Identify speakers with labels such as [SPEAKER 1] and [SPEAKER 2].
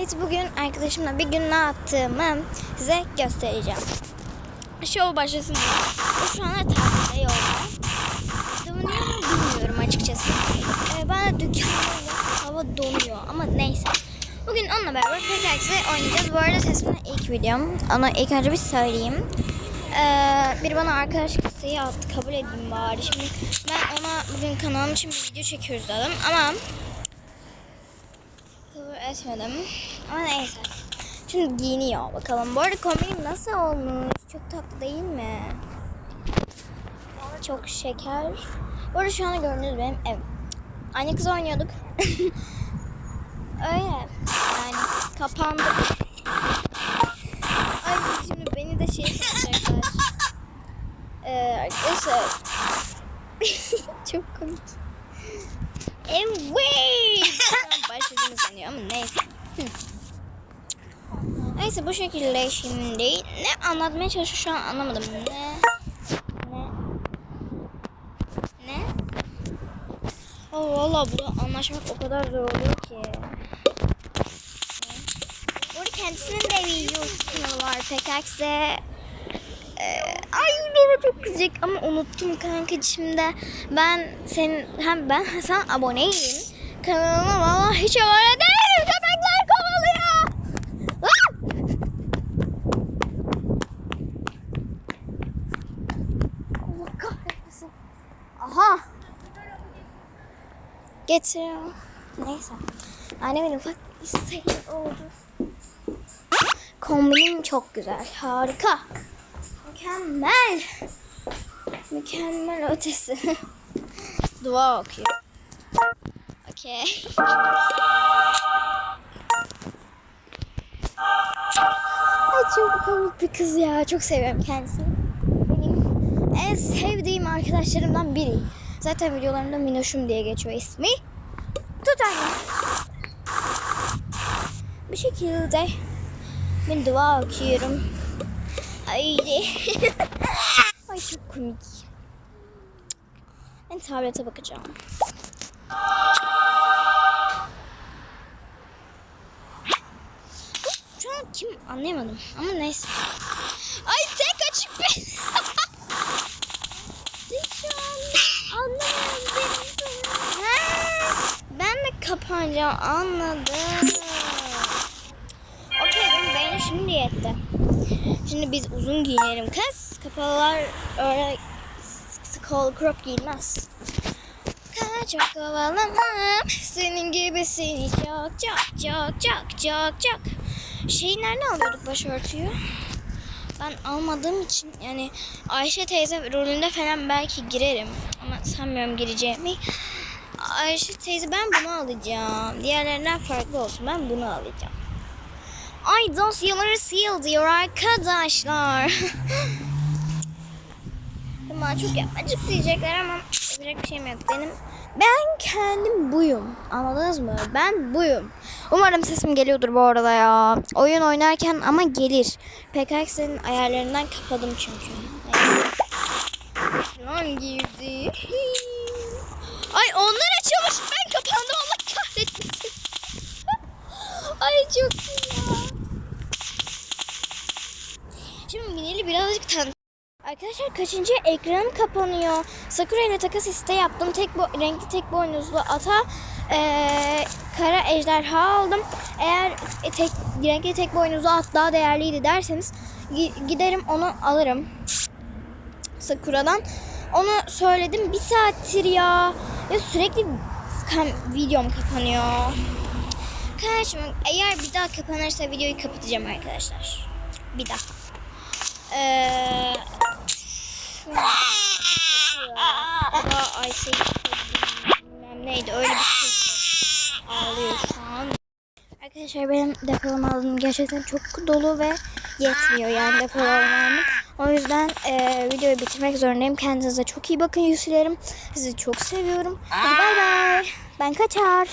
[SPEAKER 1] Evet bugün arkadaşımla bir gün ne yaptığımı size göstereceğim. Show başlasın diye. Şu anda tatilde yolda. Donuyor mu bilmiyorum açıkçası. Ee, bana dükkanda hava donuyor ama neyse. Bugün onunla beraber PKX'i oynayacağız. Bu arada sesimin ilk videom. Onu ilk önce bir söyleyeyim. Ee, biri bana arkadaş isteği attı. Kabul edeyim bari. Şimdi ben ona bugün kanalım için bir video çekiyoruz dedim. Ama kabul etmedim. Ama neyse. Şimdi giyiniyor bakalım. Bu arada kombinim nasıl olmuş? Çok tatlı değil mi? Çok şeker. Bu arada şu anda gördüğünüz benim evim. Anne kız oynuyorduk. Öyle. Yani kapandı. Ay şimdi beni de şey sanacaklar. Ee, arkadaşlar. Çok komik. Evet. Başladığını sanıyor ama neyse. Neyse bu şekilde şimdi ne anlatmaya çalışıyor şu an anlamadım. Ne? Ne? Ne? Oh, valla burada anlaşmak o kadar zor oluyor ki. Burada kendisinin de kanalı var. Pekax'e ee, ay Dora çok kızacak ama unuttum kanka şimdi ben senin hem ben sen aboneyim kanalıma valla hiç abone değilim getiriyor neyse annemin ufak isteği oldu kombinim çok güzel harika Mükemmel. Mükemmel ötesi. Dua okuyor. Okey. Ay çok komik bir kız ya. Çok seviyorum kendisini. Benim en sevdiğim arkadaşlarımdan biri. Zaten videolarımda Minoşum diye geçiyor ismi. Tut anne. Bir şekilde ben dua okuyorum. Haydi. Ay çok komik. Ben tablete bakacağım. Şu an kim anlayamadım ama neyse. Ay tek açık bir. Şu an anlamadım. Ha, Ben de kapanacağım anladım. Okey benim beynim şimdi yetti. Şimdi biz uzun giyinelim kız. Kapalılar öyle kol crop giyinmez. Çok havalanam. Senin gibisini çok çok çok çok çok çok. Şeyi nereden alıyorduk başörtüyü? Ben almadığım için yani Ayşe teyze rolünde falan belki girerim. Ama sanmıyorum gireceğimi. Ayşe teyze ben bunu alacağım. Diğerlerinden farklı olsun. Ben bunu alacağım. Ay dosyaları sil diyor arkadaşlar. Bana çok yapmacık diyecekler ama yapacak bir şeyim yok. Benim ben kendim buyum. Anladınız mı? Ben buyum. Umarım sesim geliyordur bu arada ya. Oyun oynarken ama gelir. PKX'in ayarlarından kapadım çünkü. Neyse. Lan girdi. Ay onlar açılmış. Ben kapandım. Allah kahretmesin. Ay çok iyi ya. Şimdi Minel'i birazcık tanı. Arkadaşlar kaçıncı ekranım kapanıyor. Sakura ile takas iste yaptım. Tek bu renkli tek boynuzlu ata eee, kara ejderha aldım. Eğer e, tek renkli tek boynuzlu at daha değerliydi derseniz gi- giderim onu alırım. Sakura'dan. Onu söyledim bir saattir ya. Ya sürekli kam- videom kapanıyor. Kardeşim eğer bir daha kapanırsa videoyu kapatacağım arkadaşlar. Bir daha. Ee, Ayşe bilmem neydi öyle bir kız ağlıyor şu an. Arkadaşlar benim depolama alanım gerçekten çok dolu ve yetmiyor yani depolama alanım. O yüzden e, videoyu bitirmek zorundayım. Kendinize çok iyi bakın yüzlerim. Sizi çok seviyorum. Hadi bay bay. Ben kaçar.